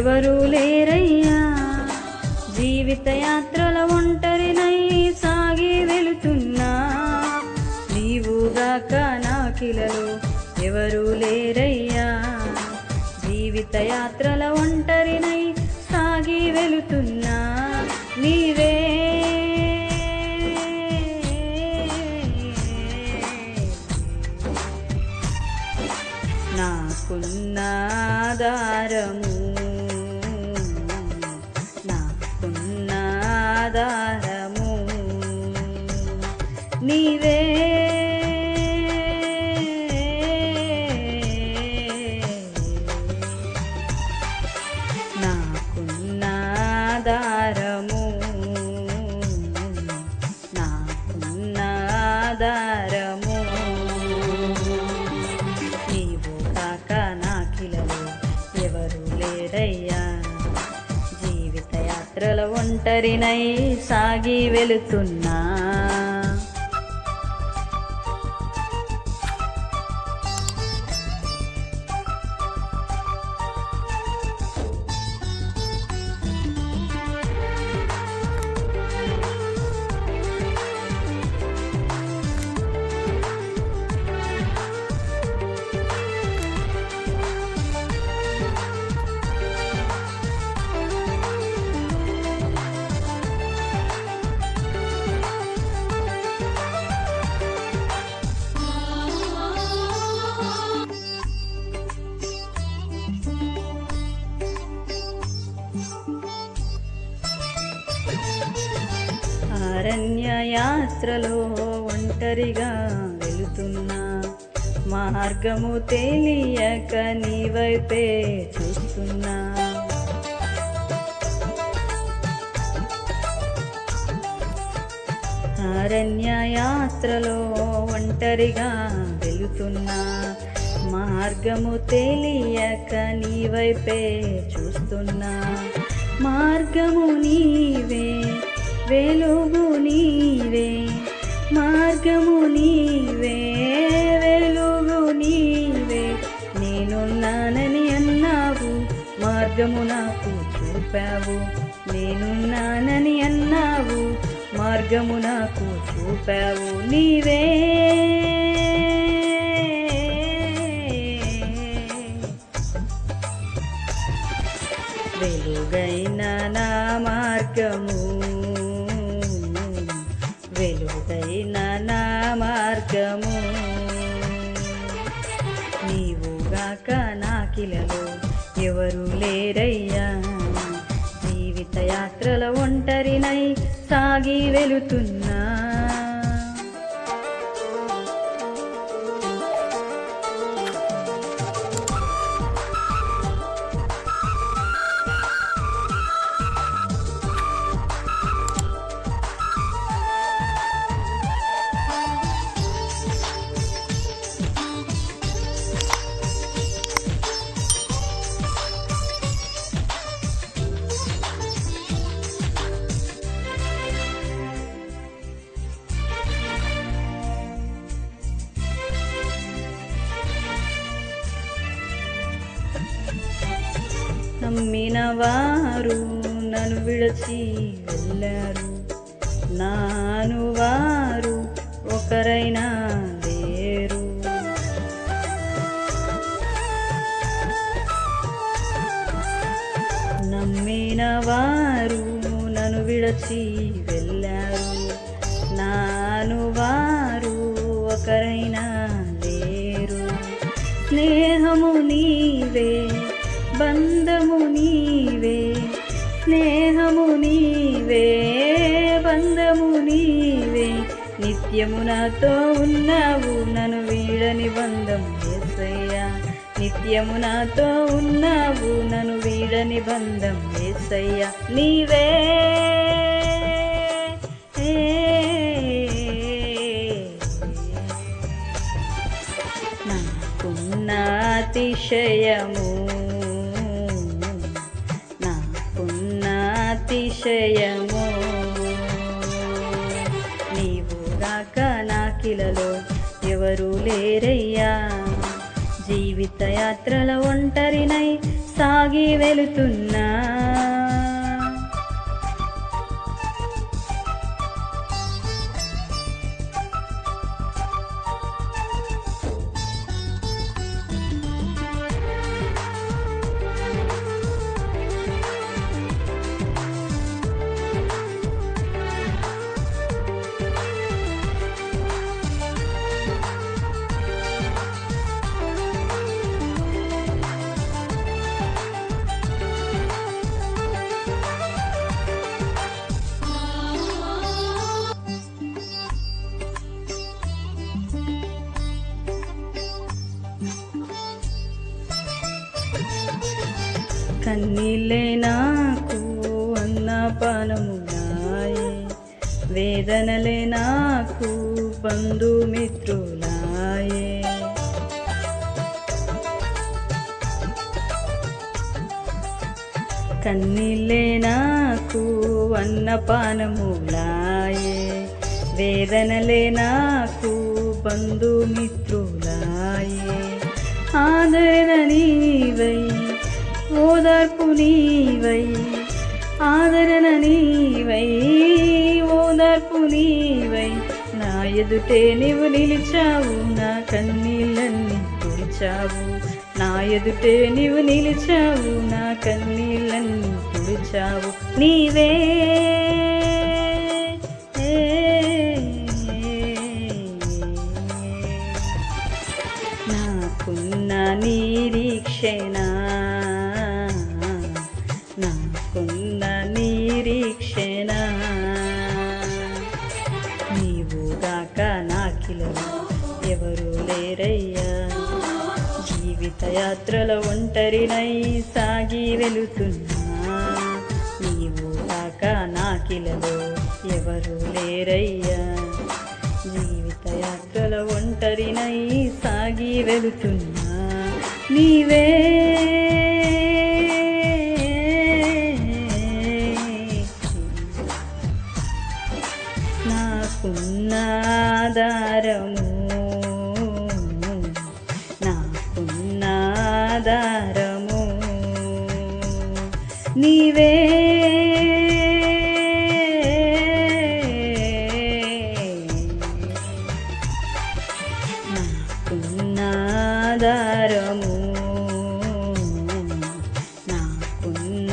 ఎవరూ లేరయ్యా. జీవిత యాత్రల ఒంటరినై సాగి వెళుతున్నా. నీవుగాక నాకిలలో ఎవరు లేరయ్యా. జీవిత యాత్రల ఒంటరినై సాగి వెళుతున్నా. నీవే ఆధారము. నీవే. నాకున్న ఆధారము. నాకున్న ఆధారము ఒంటరినై సాగి వెళుతున్నా. అరణ్య ఒంటరిగా వెళుతున్నా. మార్గము తెలియక నీవైపే చూస్తున్నా. అరణ్యయాత్రలో ఒంటరిగా వెళుతున్నా. మార్గము తెలియక నీవైపే చూస్తున్నా. మార్గము నీవే వెలుగు నీవే మార్గము నీవే వెలుగు నీవే. నేనున్నానని అన్నావు మార్గము నాకు చూపావు. నేనున్నానని అన్నావు మార్గము నాకు చూపావు. నీవే. వెలుగైన నా మార్గము మార్గము. నీవుగాక నాకిలలో ఎవరు లేరయ్యా. జీవిత యాత్రల ఒంటరినై సాగి వెళుతున్నా. నమ్మిన వారు నన్ను విడచి వెళ్ళారు. నాను వారు ఒకరైనా లేరు. నమ్మిన వారు నన్ను విడచి వెళ్ళారు. నాను వారు ఒకరైనా లేరు. స్నేహము నీవే బంధము నీవే స్నేహము నీవే బంధము నీవే. నిత్యము నాతో ఉన్నావు నన్ను వీడని బంధం ఏసయ్యా. నిత్యము నాతో ఉన్నావు నన్ను వీడని బంధం ఏసయ్యా. నీవే. నాకున్న విషయము. నీవు రాక నాకిలలో ఎవరు లేరయ్యా. జీవిత యాత్రల ఒంటరినై సాగి వెళుతున్నా. కన్నీళ్ళే నాకు అన్న పానములాయే వేదనలే నాకు బంధుమిత్రులాయే. కన్నీళ్ళే నాకు అన్నపానములాయే వేదనలే నాకు బంధుమిత్రులాయే. ఆదరణ నీవై ఓదార్పు నీవై ఆదరణ నీవై ఓదార్పు నీవై. నా ఎదుటే నీవు నిలిచావు నా కన్నీళ్ళన్నీ తుడిచావు. నా ఎదుటే నీవు నిలిచావు నా కన్నీళ్ళన్నీ తుడిచావు. నీవే నాకున్న నిరీక్షణ జీవిత ఒంటరినై సాగి వెళుతున్నా. నీవు కాక నాకిలలో ఎవరు లేరయ్యా. జీవిత యాత్రల ఒంటరినై సాగి వెళుతున్నా. నీవే నీవే. నాకున్నాదారము నాకున్నాదారము